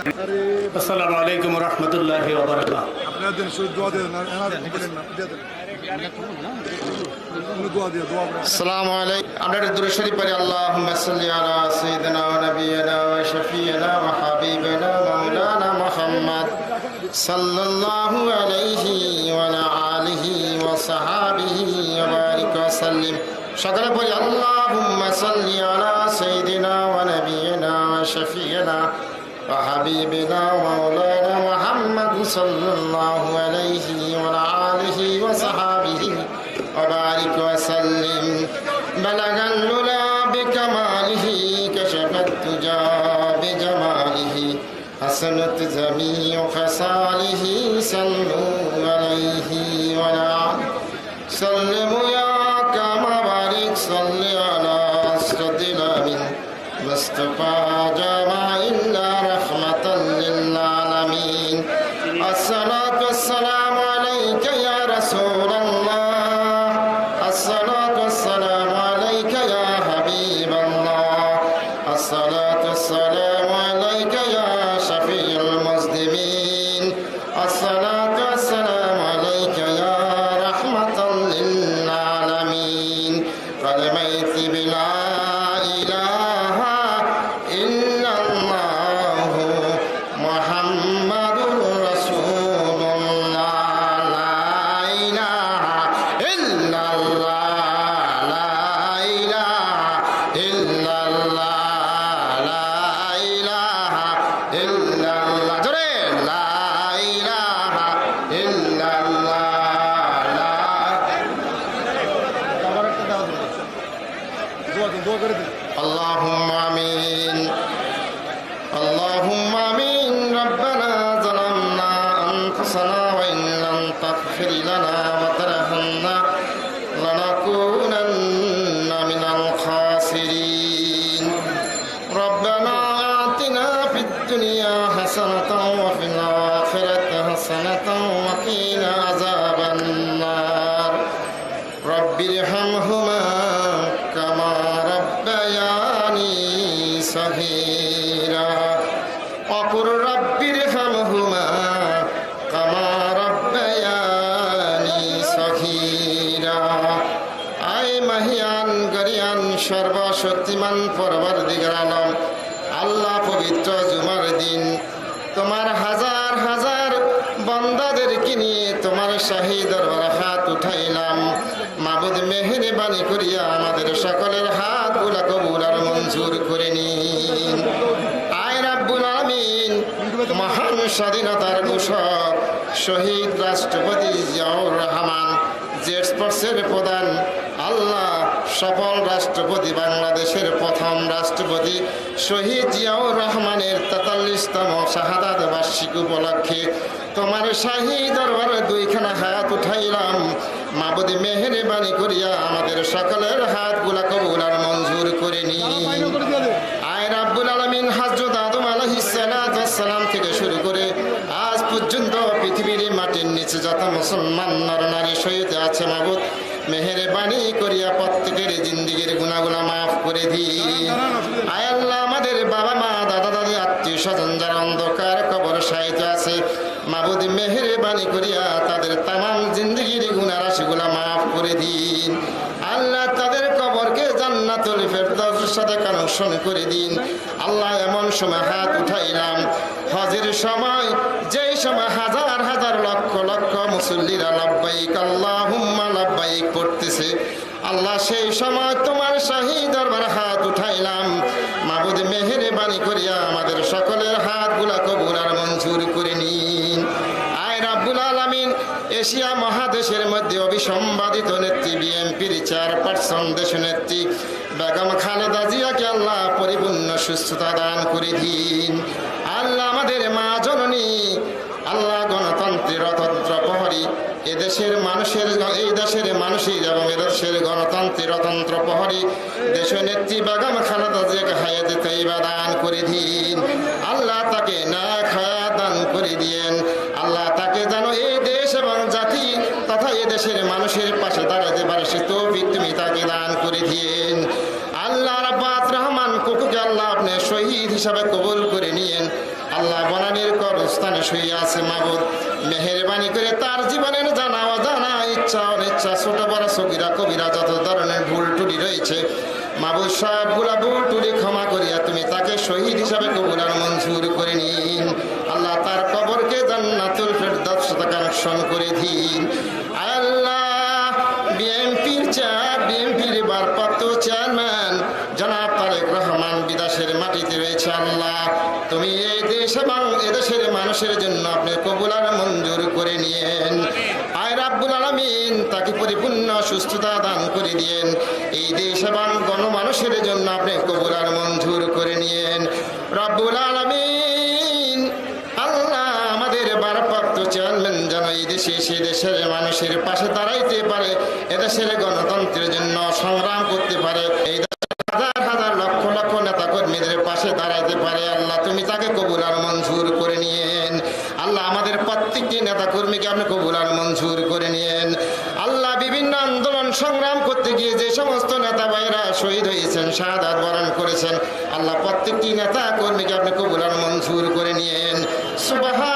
আসসালামু আলাইকুম রহমতুল্লাহ আপনারা দেন শুধু দোয়া দেন আর এনার বলেন না দিয়ে দেন উনি দোয়া দিয়ে দোয়া করে আসসালামু আলাইকুম আমরা একটা দূরে শরীফ পড়ি আল্লাহুম্মা সাল্লি আলা সাইয়্যিদিনা ওয়া নাবিয়িনা ওয়া শাফিয়িনা ওয়া হাবিবিনা মাওলানা মুহাম্মদ সাল্লাল্লাহু আলাইহি ওয়া আলা আলিহি ওয়া সাহাবিহি ওয়া বারিক ওয়া সাল্লিম সকলে পড়ি আল্লাহুম্মা সাল্লি আলা সাইয়্যিদিনা ওয়া নাবিয়িনা ওয়া শাফিয়িনা وحبيبنا ومولانا محمد صلى الله عليه وعلى آله وصحابه. وبارك وسلم. بلغ العلا بكماله كشف الدجى بجماله. حسنت جميع خصاله صلوا عليه وعلى سلموا দোয়া করে দিন। আল্লাহ আমিন। আল্লাহ আমিন। রব্বানা জালামনা আনফুসানা ওয়া ইল্লাম তাগফির লানা ওয়া তারহামনা লানাকুনান্না মিনাল খাসিরিন। রব্বানা আতিনা ফিদ দুনিয়া সর্বশক্তিমান পরবর দিগর আলম আল্লাহ পবিত্র জুমার দিন। তোমার হাজার হাজার বন্দাদেরকে নিয়ে তোমার শাহী দরবার হাত উঠাইলাম। মাবুদ মেহরবানি করিয়া আমাদের সকলের হাতগুলা কবুল আর মঞ্জুর করে নিন। আয় আমিন মহান স্বাধীনতার ঘোষক, শহীদ রাষ্ট্রপতি জিয়াউর রহমান জেট স্পোর্টসের প্রধান, আল্লাহ সফল রাষ্ট্রপতি বাংলাদেশের প্রথম রাষ্ট্রপতি শহীদ জিয়াউর রহমানের তেতাল্লিশতম শাহাদাত বার্ষিক উপলক্ষে তোমার শাহী দরবারে দুইখানা হাত উঠাইলাম। মাবুদি মেহরবানি করিয়া আমাদের সকলের হাতগুলা কবুল আর মঞ্জুর করে দেন আয় রাব্বুল আলমিন হাজরত আদম আলহিসালাম থেকে শুরু করে আজ পর্যন্ত পৃথিবীর মাটির নিচে যত মুসলমান নর নারী শহীদ আছে মাবুদ মেহেরে বাণী করিয়া প্রত্যেকের জিন্দিগির গুণাগুলা মাফ করে দিন আয় আল্লাহ, আমাদের বাবা মা, দাদা দাদি, আত্মীয় স্বজন যারা অন্ধকার কবর সাহিত্য আছে, মাবুদ মেহেরে বাণী করিয়া তাদের তামাম জিন্দিগির গুণা রাশিগুলা মাফ করে দিন। আল্লাহ তাদের কবরকে জান্নাতুল ফেরদাউসের সাথে কানেকশন করে দিন। আল্লাহ এমন সময় হাত উঠাইলাম। হজের সময় যেই সময় হাজার হাজার লক্ষ লক্ষ মুসল্লিরা লব্বাইক আল্লাহুম্মা লব্বাইক পড়তেছে, আল্লাহ সেই সময় তোমার শাহী দরবার হাত উঠাইলাম। চেয়ারপারসন দেশ নেত্রী বেগম খালেদা জিয়াকে আল্লাহ পরিপূর্ণ সুস্থতা দান করে দিন। আল্লাহ আমাদের মা জননী, আল্লাহ গণতন্ত্রের অতন্ত্র প্রহরী। এদেশের মানুষের, এই দেশের মানুষের এবং এদেশের গণতন্ত্রের অতন্ত্র প্রহরী। দেশ নেত্রী বেগম খালেদা জিয়াকে হায়াতে তৈবা দান করে দিন। আল্লাহ তাকে না খায়া দান করে দিয়েন। আল্লাহ তাকে যেন এই দেশ দেশের মানুষের পাশে দাঁড়াতে পারে, সে তৌফিক তুমি তাকে দান করে দিয়েন। আল্লাহ রাব্বাত রহমান কুকুকে আল্লাহ আপনি শহীদ হিসাবে কবুল করে নিয়েন। আল্লাহ বনানির কবরস্থানে শুয়ে আছে মাবুদ। মেহেরবানি করে তার জীবনের জানা অজানা ইচ্ছা অনিচ্ছা, ছোট বড় সবিরা কবিরা যত ধরনের ভুল টুটি রয়েছে, মাবুদ সবগুলা ভুল টুটি ক্ষমা করিয়া তুমি তাকে শহীদ হিসাবে কবুলার মঞ্জুর করে নিন। আল্লাহ তার কবরকে জান্নাতুল ফেরদাউস সাথে কানেকশন করে দিন। মাটিতে রয়েছে আল্লাহ। তুমি এই দেশ এবং এদেশের মানুষের জন্য আপনি কবুলার মঞ্জুর করে নিয়েন। আয় রাব্বুল আলমিন, তাকে পরিপূর্ণ সুস্থতা দান করে দিয়েন। এই দেশ এবং গণমানুষের জন্য আপনি কবুলার মঞ্জুর করে নিয়েন। রাব্বুল আলমিন, আল্লাহ আমাদের ভারপ্রাপ্ত চেয়ারম্যান যেন এই দেশে সে দেশের মানুষের পাশে দাঁড়াইতে পারে এদেশের গণতন্ত্রের জন্য সংগ্রাম করতে পারে। এই দেশের হাজার হাজার লক্ষ লক্ষ নেতা কর্মীদের পাশে দাঁড়াইতে পারে আল্লাহ তুমি তাকে কবুল আর মঞ্জুর করে নিয়েন আল্লাহ আমাদের প্রত্যেকটি নেতা কর্মীকে আপনি মঞ্জুর করে নিয়েন। আল্লাহ বিভিন্ন আন্দোলন সংগ্রাম করতে গিয়ে যে সমস্ত নেতা ভাইরা শহীদ হয়েছেন সাদা বরণ করেছেন, আল্লাহ প্রত্যেকটি নেতা কর্মীকে আপনি কবুলার মঞ্জুর করে নিয়েন। সুবহান